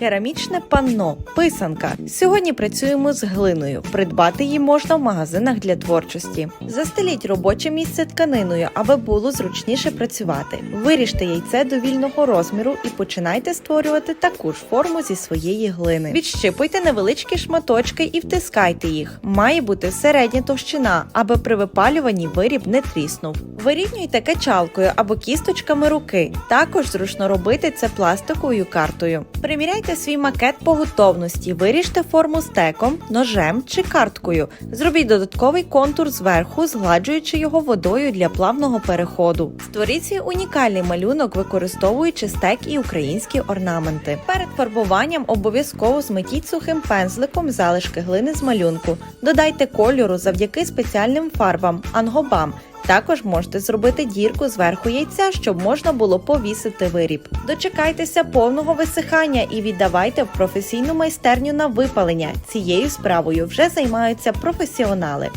Керамічне панно, писанка. Сьогодні працюємо з глиною. Придбати її можна в магазинах для творчості. Застеліть робоче місце тканиною, аби було зручніше працювати. Виріжте яйце до вільного розміру і починайте створювати таку ж форму зі своєї глини. Відщипуйте невеличкі шматочки і втискайте їх. Має бути середня товщина, аби при випалюванні виріб не тріснув. Вирівнюйте качалкою або кісточками руки. Також зручно робити це пластиковою картою. Приміряйте свій макет по готовності, виріжте форму стеком, ножем чи карткою. Зробіть додатковий контур зверху, згладжуючи його водою для плавного переходу. Створіть свій унікальний малюнок, використовуючи стек і українські орнаменти. Перед фарбуванням обов'язково зметіть сухим пензликом залишки глини з малюнку. Додайте кольору завдяки спеціальним фарбам ангобам. Також можете зробити дірку зверху яйця, щоб можна було повісити виріб. Дочекайтеся повного висихання і віддавайте в професійну майстерню на випалення. Цією справою вже займаються професіонали.